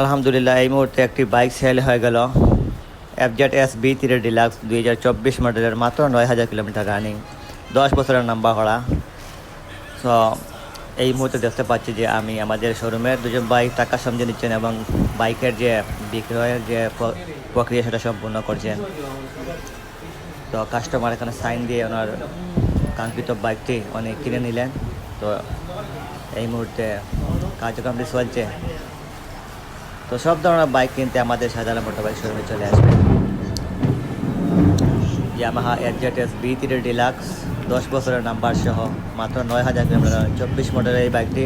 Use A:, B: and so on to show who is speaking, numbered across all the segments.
A: আলহামদুলিল্লাহ, এই মুহূর্তে একটি বাইক সেল হয়ে গেল। FZ S V three deluxe দুই হাজার চব্বিশ মডেলের মাত্র নয় হাজার কিলোমিটার রানিং দশ বছরের নাম্বার করা সো এই মুহূর্তে দেখতে পাচ্ছি যে আমি আমাদের শোরুমের দুজন বাইক টাকা সমঝে নিচ্ছেন এবং বাইকের যে বিক্রয়ের যে প্রক্রিয়া সেটা সম্পূর্ণ করছেন। তো কাস্টমার এখানে সাইন দিয়ে ওনার কাঙ্ক্ষিত বাইকটি অনেক কিনে নিলেন। তো এই মুহূর্তে কার্যক্রমটি চলছে। তো সব ধরনের বাইক কিনতে আমাদের সাধারণ মোটর বাইক শোরুমে চলে আসবে। Yamaha FZ S V three deluxe দশ বছরের নাম্বার সহ মাত্র নয় হাজার কিলোমিটার চব্বিশ মডেলের এই বাইকটি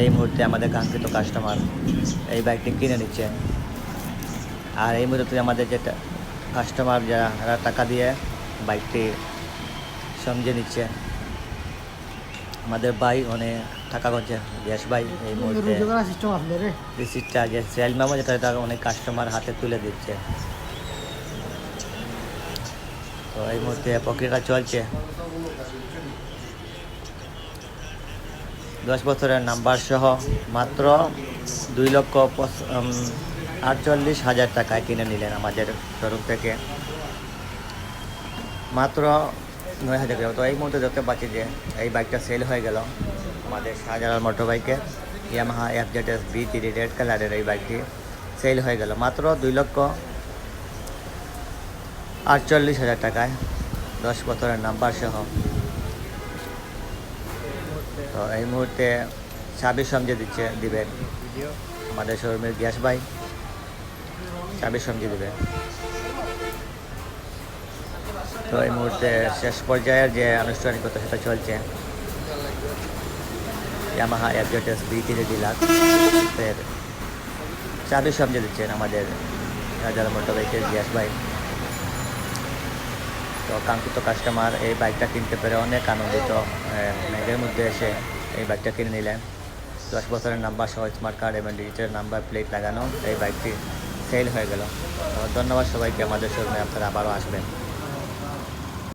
A: এই মুহূর্তে আমাদের কাঙ্ক্ষিত কাস্টমার এই বাইকটি কিনে নিচ্ছে। আর এই মুহূর্তে আমাদের যেটা কাস্টমার যারা টাকা দিয়ে বাইকটি সমঝে নিচ্ছে। আমাদের ভাই অনেক টাকা করছে গ্যাস ভাই এই মুহূর্তে
B: সিস্টেম আসলে রে।
A: রিসিপ্টটা সেল মেমো যেটা এটা অনেক কাস্টমার হাতে তুলে দিচ্ছে। তো এই মুহূর্তে প্রক্রিয়াটা চলছে। দশ বছরের নাম্বার সহ মাত্র দুই লক্ষ আটচল্লিশ হাজার টাকায় কিনে নিলেন আমাদের শোরুম থেকে। মাত্র নয় হাজার টাকা। তো এই মুহূর্তে দেখতে পাচ্ছি যে এই বাইকটা সেল হয়ে গেল আমাদের শাহজালাল মোটর বাইকে Yamaha F Z S V three red কালারের এই বাইকটি সেল হয়ে গেল। মাত্র দুই লক্ষ আটচল্লিশ হাজার টাকায় দশ বছরের নাম্বার সহ। তো এই মুহূর্তে ছাব্বিশ সমঝে দিচ্ছে দিবেন আমাদের শোরুমের গ্যাস ভাই। ছাব্বিশ সমঝে দিবে। তো এই মুহূর্তে শেষ পর্যায়ের যে আনুষ্ঠানিকতা সেটা চলছে। Yamaha FZS V three deluxe এর চাবি সমঝে দিচ্ছেন আমাদের যারা মোটর বাইকের গ্যাস বাইক তো কাঙ্ক্ষিত কাস্টমার এই বাইকটা কিনতে পেরে অনেক আনন্দিত মেঘের মধ্যে এসে এই বাইকটা কিনে নিলেন। দশ বছরের নাম্বার সহ স্মার্ট কার্ড এবং ডিজিটাল নাম্বার প্লেট লাগানো এই বাইকটি সেল হয়ে গেল। ধন্যবাদ সবাইকে, আমাদের শোরুমে আপনারা আবারও আসবেন।